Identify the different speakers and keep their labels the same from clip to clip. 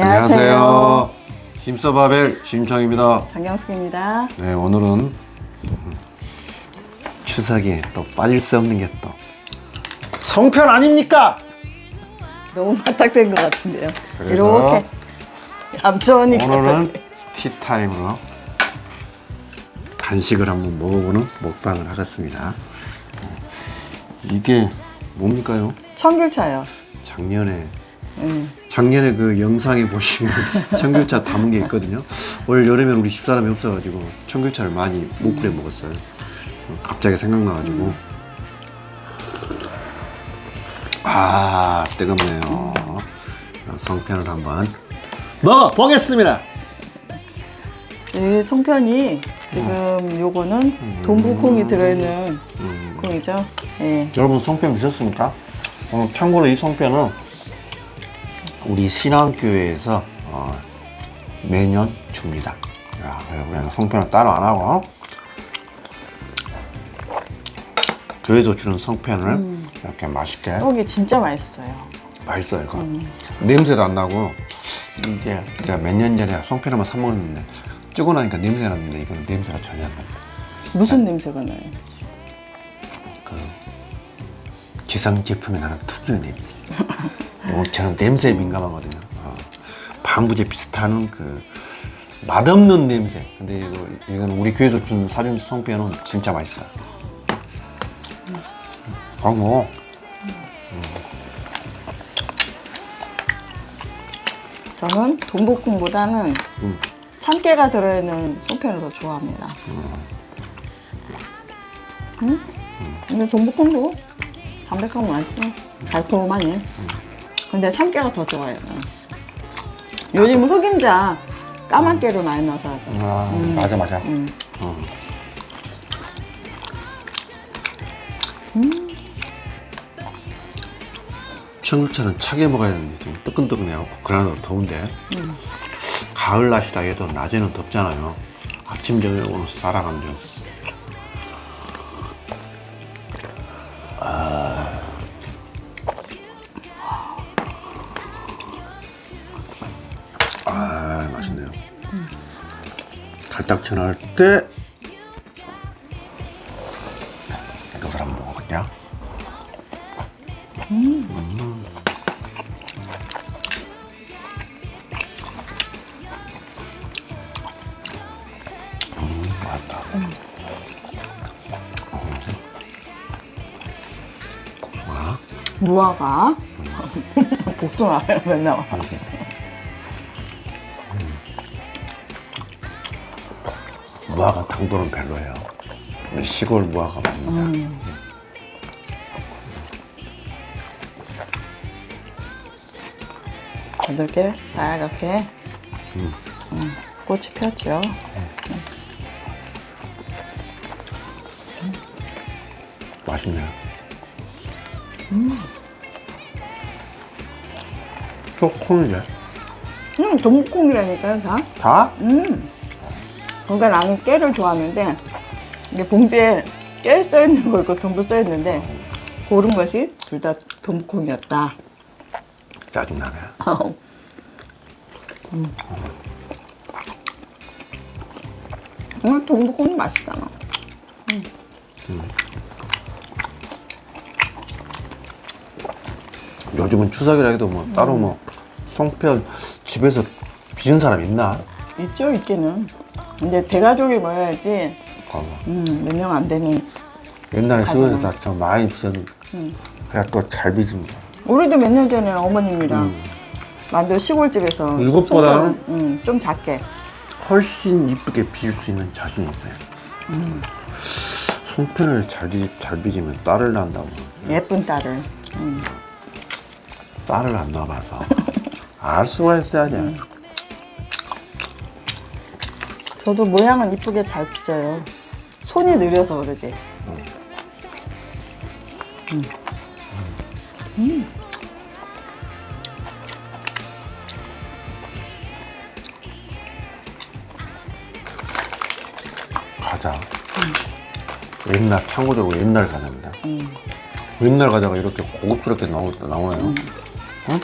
Speaker 1: 안녕하세요. 힘써바벨 심청입니다.
Speaker 2: 장경숙입니다.
Speaker 1: 네, 오늘은 추석에 또 빠질 수 없는 게 또 성편 아닙니까?
Speaker 2: 너무 맞닥된 것 같은데요.
Speaker 1: 그래서
Speaker 2: 이렇게 얌전히
Speaker 1: 오늘은 티타임으로 간식을 한번 먹어보는 먹방을 하겠습니다. 이게 뭡니까요?
Speaker 2: 청귤차요.
Speaker 1: 작년에
Speaker 2: 음.
Speaker 1: 작년에 그 영상에 보시면 청귤차 담은 게 있거든요. 올 여름에 우리 집사람이 없어가지고 청귤차를 많이 못 끓여 먹었어요. 갑자기 생각나가지고 아 뜨겁네요. 성편을 한번 먹어 보겠습니다.
Speaker 2: 이 송편이 지금 요거는 동부콩이 들어있는
Speaker 1: 음.
Speaker 2: 콩이죠. 예.
Speaker 1: 여러분 성편 드셨습니까? 어, 참고로 이 성편은 우리 신앙교회에서 어, 매년 줍니다. 야, 그냥 성편은 따로 안 하고 교회에서 주는 성편을 이렇게 맛있게
Speaker 2: 떡이 진짜 맛있어요.
Speaker 1: 맛있어요. 이거. 냄새도 안 나고 이게 제가 몇 년 전에 성편 한번 사 먹었는데 찌고 나니까 냄새 났는데 이거는 냄새가 전혀 안 납니다.
Speaker 2: 무슨 냄새가 나요?
Speaker 1: 그 기성 제품에 나는 특유의 냄새. 어, 저는 냄새에 민감하거든요. 어, 방부제 비슷한 그 맛없는 냄새. 근데 이거 이건 우리 교회에서 준 사준 성편은 진짜 맛있어요. 아 뭐.
Speaker 2: 저는 동부콩보다는
Speaker 1: 음.
Speaker 2: 참깨가 들어있는 송편을 더 좋아합니다. 음? 근데 동부콩도 담백하고 맛있어. 달콤하니. 근데 참깨가 더 좋아요. 요즘 흑임자 까만 깨를 많이 넣어서 하죠.
Speaker 1: 아 맞아 맞아.
Speaker 2: 음.
Speaker 1: 어. 청국차는 차게 먹어야 되는데 좀 뜨끈뜨끈해갖고 그나마 더운데 가을 날씨다 해도 낮에는 덥잖아요 아침 저녁으로 살아간죠 아, 맛있네요 달딱천 할때 이것을 한번 먹어볼게요 음, 맛있다. 복숭아.
Speaker 2: 무화과. 복숭아 맨날.
Speaker 1: 무화과 당도는 별로예요. 시골 무화과 맛입니다.
Speaker 2: 이렇게 빨갛게 음, 꽃이 폈죠.
Speaker 1: 맛있네요. 초콩이래.
Speaker 2: 음, 동국콩이라니까요, 다.
Speaker 1: 다?
Speaker 2: 음. 그러니까 나는 깨를 좋아하는데 이게 봉지에 깨 써있는 거 있고 동부 써있는데 고른 것이 둘 다 동국콩이었다.
Speaker 1: 짜증나네.
Speaker 2: 음, 동국콩이 맛있잖아.
Speaker 1: 요즘은 추석이라 해도 뭐 따로 뭐 송편 집에서 빚은 사람 있나?
Speaker 2: 있죠, 있기는. 근데 대가족이 모여야지
Speaker 1: 어.
Speaker 2: 음, 몇 명 안 되는.
Speaker 1: 옛날에
Speaker 2: 가져나.
Speaker 1: 시골에서 다좀 많이 빚었는데 그냥 또잘 빚습니다.
Speaker 2: 우리도 몇 년 전에는 어머님이랑 만두 시골집에서
Speaker 1: 음. 이것보다는?
Speaker 2: 송편을, 음, 좀 작게.
Speaker 1: 훨씬 이쁘게 빚을 수 있는 자신이 있어요. 송편을 잘, 빚, 잘 빚으면 딸을 낳는다고.
Speaker 2: 예쁜 딸을. 음.
Speaker 1: 딸을 안 낳아봐서 알 수가 있어야지.
Speaker 2: 저도 모양은 이쁘게 잘 빚어요. 손이 느려서 그러지.
Speaker 1: 과자. 옛날 참고적으로 옛날 과자입니다. 옛날 과자가 이렇게 고급스럽게 나오, 나오나요? 응?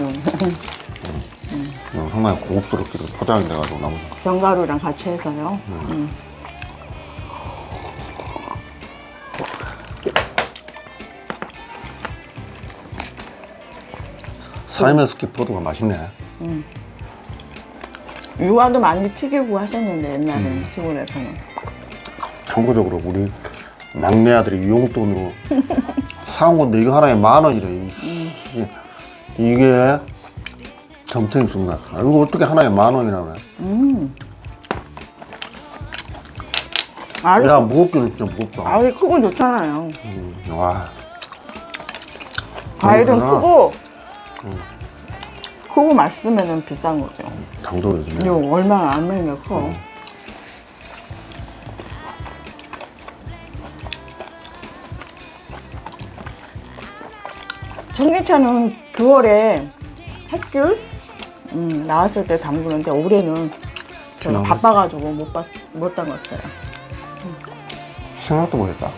Speaker 2: 음.
Speaker 1: 어, 상당히 고급스럽게 포장이 돼가지고 좋아.
Speaker 2: 견과류랑 같이 해서요. 음.
Speaker 1: 삶의 스키푸드가 맛있네.
Speaker 2: 유화도 많이 튀기고 하셨는데 옛날에
Speaker 1: 음.
Speaker 2: 시골에서는.
Speaker 1: 참고적으로 우리 막내 아들이 용돈으로 사온 건데 이거 하나에 만 원이래. 이- 이게 점탱이 순간. 아, 이거 어떻게 하나에 만 원이나 그래?
Speaker 2: 알이,
Speaker 1: 야 무겁기는 진짜 무겁다.
Speaker 2: 알이 크고 좋잖아요.
Speaker 1: 음, 와.
Speaker 2: 과일은. 크고 크고 맛있으면 비싼 거죠.
Speaker 1: 당도를 주네.
Speaker 2: 이거 얼마나 안게 커. 전기차는 9월에 햇귤 음, 나왔을 때 담그는데 올해는 제가. 바빠가지고 못, 봤, 못 담갔어요.
Speaker 1: 생각도 못했다.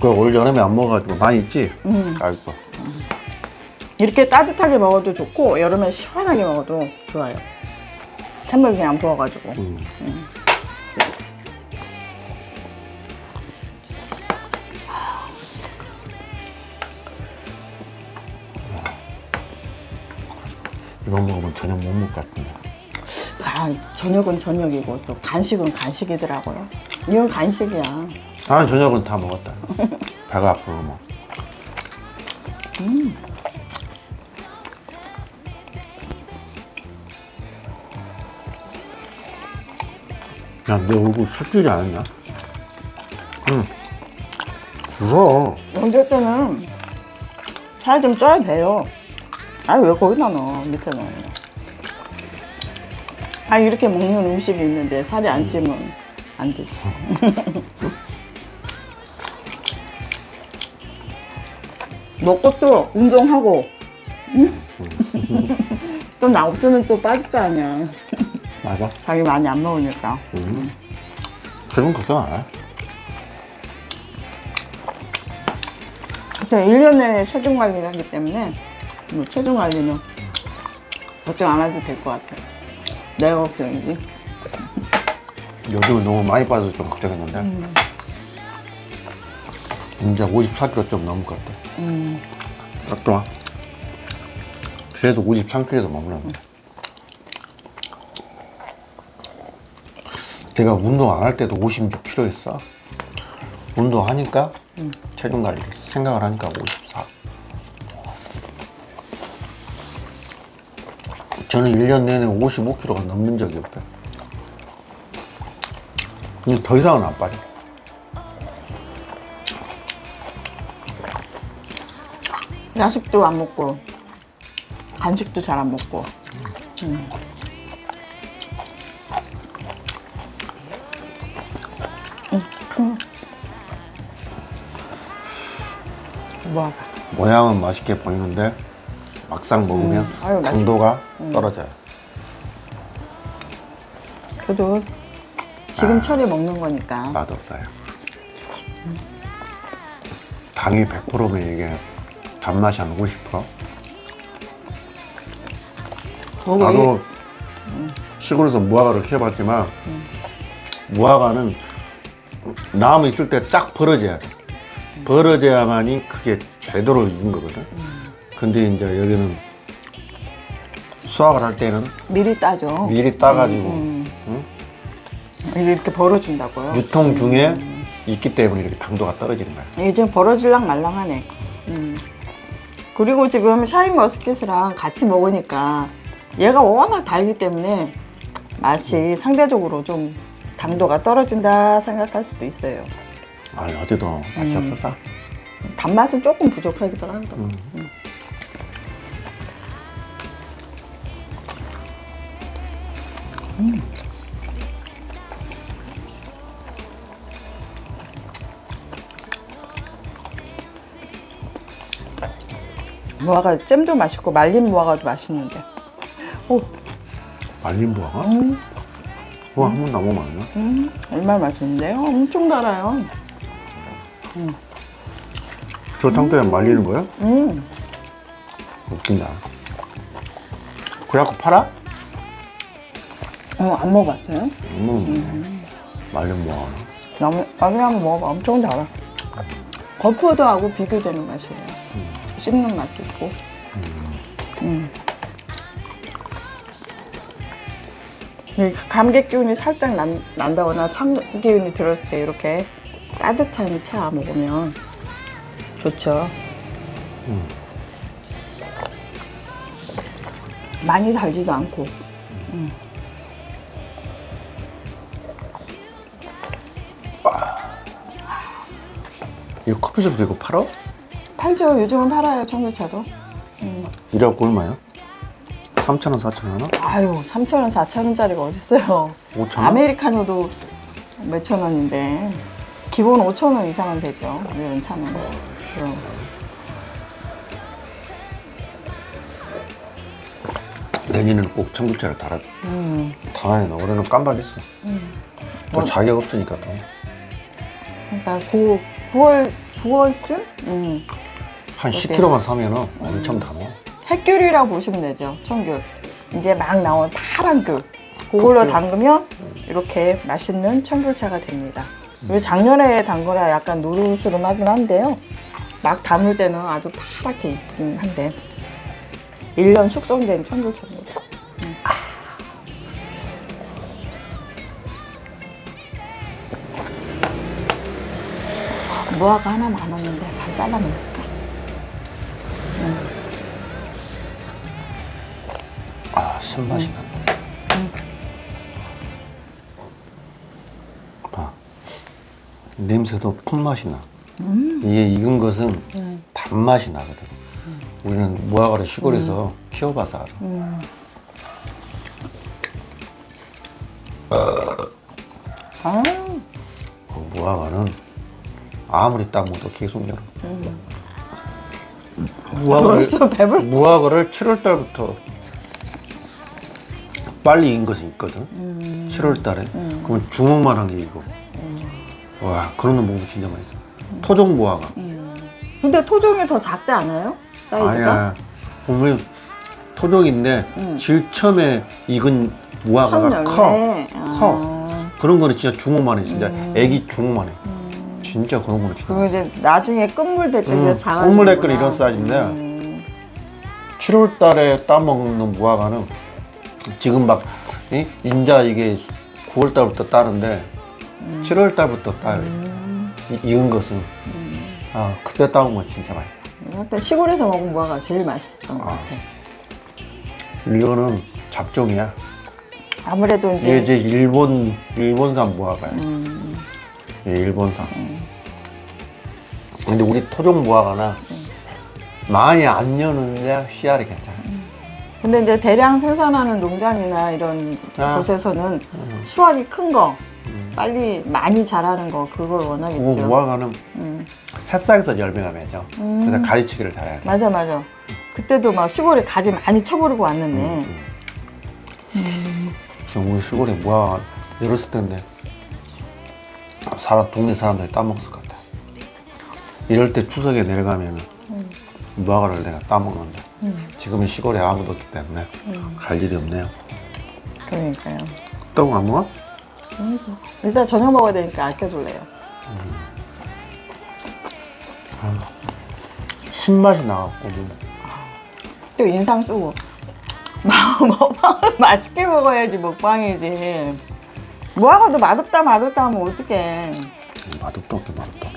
Speaker 1: 그올 여름에 안 먹어가지고 많이 있지?
Speaker 2: 음.
Speaker 1: 아이고.
Speaker 2: 이렇게 따뜻하게 먹어도 좋고 여름에 시원하게 먹어도 좋아요. 찬물 그냥 부어가지고.
Speaker 1: 음. 이거 먹으면 저녁 못 먹을 것 같은데.
Speaker 2: 아, 저녁은 저녁이고 또 간식은 간식이더라고요. 이건 간식이야.
Speaker 1: 나는 저녁은 다 먹었다. 배가 아프고 뭐. 야, 내 얼굴 살찌지 않았냐? 응. 주워.
Speaker 2: 언제 때는 살 좀 쪄야 돼요. 아니 왜 거기다 넣어 밑에 넣어. 아 이렇게 먹는 음식이 있는데 살이 안 찌면 안 되지. 먹고 또 운동하고. 또나 없으면 또 빠질 거 아니야.
Speaker 1: 맞아.
Speaker 2: 자기 많이 안 먹으니까.
Speaker 1: 응. 그건 걱정 안 해.
Speaker 2: 그때 1년 내내 체중 관리를 하기 때문에 뭐 체중 관리는 걱정 안 해도 될 것 같아요. 내가 걱정이지.
Speaker 1: 요즘은 너무 많이 빠져서 좀 걱정했는데. 이제 54kg 좀 넘을 것 같아.
Speaker 2: 음,
Speaker 1: 딱 좋아. 그래서 53kg에서 머물러. 제가 운동 안 할 때도 56kg였어. 운동하니까 체중 관리 생각을 하니까 54. 저는 1년 내내 55kg가 넘는 적이 없어요. 근데 더 이상은 안 빠져.
Speaker 2: 야식도 안 먹고 간식도 잘 안 먹고. 음. 뭐
Speaker 1: 모양은 맛있게 보이는데 막상 먹으면
Speaker 2: 음, 아유, 맛있-
Speaker 1: 당도가 떨어져요.
Speaker 2: 그래도 지금 철에 먹는 거니까.
Speaker 1: 맛없어요. 당이 100%면 이게 단맛이 한 50%?
Speaker 2: 거기
Speaker 1: 나도 시골에서 무화과를 키워봤지만 무화과는 나무 있을 때 쫙 벌어져야 돼. 벌어져야만이 그게 제대로 익은 거거든. 근데 이제 여기는 수확을 할 때는
Speaker 2: 미리 따죠.
Speaker 1: 미리 따가지고
Speaker 2: 음.
Speaker 1: 응?
Speaker 2: 이렇게 벌어진다고요.
Speaker 1: 유통 중에 있기 때문에 이렇게 당도가 떨어지는 거야.
Speaker 2: 이게 지금 벌어질랑 말랑하네. 음. 그리고 지금 샤인 머스켓이랑 같이 먹으니까 얘가 워낙 달기 때문에 맛이 상대적으로 좀 당도가 떨어진다 생각할 수도 있어요.
Speaker 1: 아니 어디도 맛이
Speaker 2: 음.
Speaker 1: 없었어.
Speaker 2: 단맛은 조금 부족하기도 하고.
Speaker 1: 음.
Speaker 2: 무화과 잼도 맛있고 말린 무화과도 맛있는데. 오,
Speaker 1: 말린 무화과?
Speaker 2: 음,
Speaker 1: 그거 한 번도 안 먹으면 안 돼?
Speaker 2: 음, 얼마나 맛있는데요? 엄청 달아요.
Speaker 1: 저 상태에 말리는 거야?
Speaker 2: 음,
Speaker 1: 웃긴다. 그래갖고 팔아?
Speaker 2: 어, 안 먹어봤어요?
Speaker 1: 음. 말린 뭐 하나?
Speaker 2: 나무, 나중에 한번 먹어봐. 엄청 달아. 거푸도하고 비교되는 맛이에요. 씹는 맛도 있고. 음. 이 감기 기운이 살짝 난, 난다거나 참 기운이 들었을 때 이렇게 따뜻한 차 먹으면 좋죠.
Speaker 1: 음.
Speaker 2: 많이 달지도 않고.
Speaker 1: 이거 커피숍도 이거 팔아?
Speaker 2: 팔죠. 요즘은 팔아요, 청주차도.
Speaker 1: 이래갖고 얼마야? 3,000원, 4,000원?
Speaker 2: 아유, 3,000원, 4,000원짜리가 어딨어요.
Speaker 1: 5,000원?
Speaker 2: 아메리카노도 몇천 원인데 기본 5천 원 이상은 되죠. 이런 차는. 그럼.
Speaker 1: 내년에는 꼭 청국차를 달아,
Speaker 2: 음,
Speaker 1: 달아야 돼. 올해는 깜빡했어. 또 자격 없으니까 또.
Speaker 2: 그러니까 9, 9월 9월쯤? 음.
Speaker 1: 한
Speaker 2: 어때요?
Speaker 1: 10kg만 사면은 엄청 담아.
Speaker 2: 햇귤이라고 보시면 되죠. 청귤. 이제 막 나온 파란 귤. 그걸로
Speaker 1: 흑귤.
Speaker 2: 담그면 이렇게 맛있는 청귤차가 됩니다. 왜 작년에 담그라 약간 노르스름하긴 한데요. 막 담을 때는 아주 파랗게 있긴 한데 1년 숙성된 청귤차입니다. 음. 무화과 하나 많았는데 반 잘라내볼
Speaker 1: 신맛이 난다. 봐. 냄새도 풋맛이 나. 이게 익은 것은 단맛이 나거든. 우리는 무화과를 시골에서 키워봐서 알아.
Speaker 2: 아,
Speaker 1: 그 무화과는 아무리 딱 먹어도 계속 열어. 무화과를,
Speaker 2: 벌써 배불.
Speaker 1: 무화과를 7월 달부터 빨리 익은 것이 있거든. 7월 달에. 그러면 주먹만 한 게 이거. 와, 그런 거 먹으면 진짜 맛있어. 토종 무화과.
Speaker 2: 근데 토종이 더 작지 않아요? 사이즈가?
Speaker 1: 아니야. 보면 토종인데
Speaker 2: 음.
Speaker 1: 제일 처음에 익은 무화과가 커.
Speaker 2: 열매.
Speaker 1: 커.
Speaker 2: 아.
Speaker 1: 그런 거는 진짜 주먹만 해. 진짜 애기 주먹만 해. 진짜 그런 거는 진짜.
Speaker 2: 그리고 이제 나중에 끝물 될때
Speaker 1: 음,
Speaker 2: 작아지는
Speaker 1: 끝물 댓글 이런 사이즈인데.
Speaker 2: 음.
Speaker 1: 7월 달에 따먹는 무화과는 지금 막 이? 인자 이게 9월 달부터 따는데 7월 달부터 따요. 이- 익은 것은 아 그때 따오면 진짜 맛있어.
Speaker 2: 일단 시골에서 먹은 무화과 제일 맛있었던 것
Speaker 1: 아.
Speaker 2: 같아.
Speaker 1: 이거는 잡종이야.
Speaker 2: 아무래도
Speaker 1: 이게
Speaker 2: 이제
Speaker 1: 이제 일본 일본산 무화과야.
Speaker 2: 음,
Speaker 1: 예, 일본산. 근데 우리 토종 무화과나 많이 안 여는데 씨알이 괜찮아.
Speaker 2: 근데 이제 대량 생산하는 농장이나 이런
Speaker 1: 아.
Speaker 2: 곳에서는 수확이 큰 거,
Speaker 1: 음.
Speaker 2: 빨리 많이 자라는 거 그걸
Speaker 1: 그
Speaker 2: 원하겠죠.
Speaker 1: 무화과는
Speaker 2: 음.
Speaker 1: 새싹에서 열매가 맺어.
Speaker 2: 음.
Speaker 1: 그래서 가지치기를 잘해야 돼.
Speaker 2: 맞아 맞아. 그때도 막 시골에 가지 많이 쳐버리고 왔는데
Speaker 1: 지금 우리 시골에 무화과 열었을 텐데 사람 동네 사람들이 따먹었을 것 같아. 이럴 때 추석에 내려가면 무화과를 내가 따먹는데 지금은 시골에 아무도 없기 때문에 갈 일이 없네요.
Speaker 2: 그러니까요.
Speaker 1: 떡 안 먹어?
Speaker 2: 일단 저녁 먹어야 되니까 아껴둘래요.
Speaker 1: 신맛이 나갖고 뭐.
Speaker 2: 또 인상 쓰고 먹방을 맛있게 먹어야지 먹방이지. 무화과도 맛없다 맛없다 하면 어떡해.
Speaker 1: 맛없다 없게 맛없다.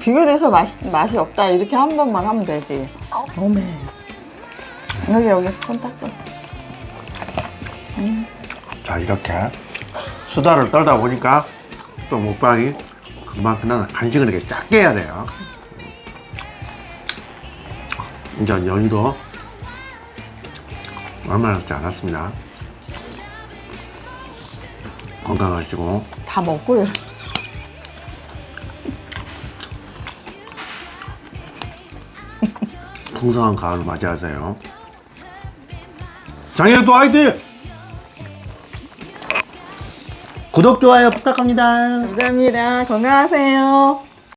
Speaker 2: 비교돼서 맛 맛이 없다 이렇게 한 번만 하면 되지. 어메. 여기 여기 손 닦고.
Speaker 1: 자 이렇게 수다를 떨다 보니까 또 먹방이 금방 그냥 간식을 이렇게 작게 해야 돼요. 이제 연휴도 얼마 남지 않았습니다. 건강하시고
Speaker 2: 다 먹고요.
Speaker 1: 풍성한 가을 맞이하세요. 장애도 화이팅! 구독 좋아요 부탁합니다.
Speaker 2: 감사합니다. 건강하세요.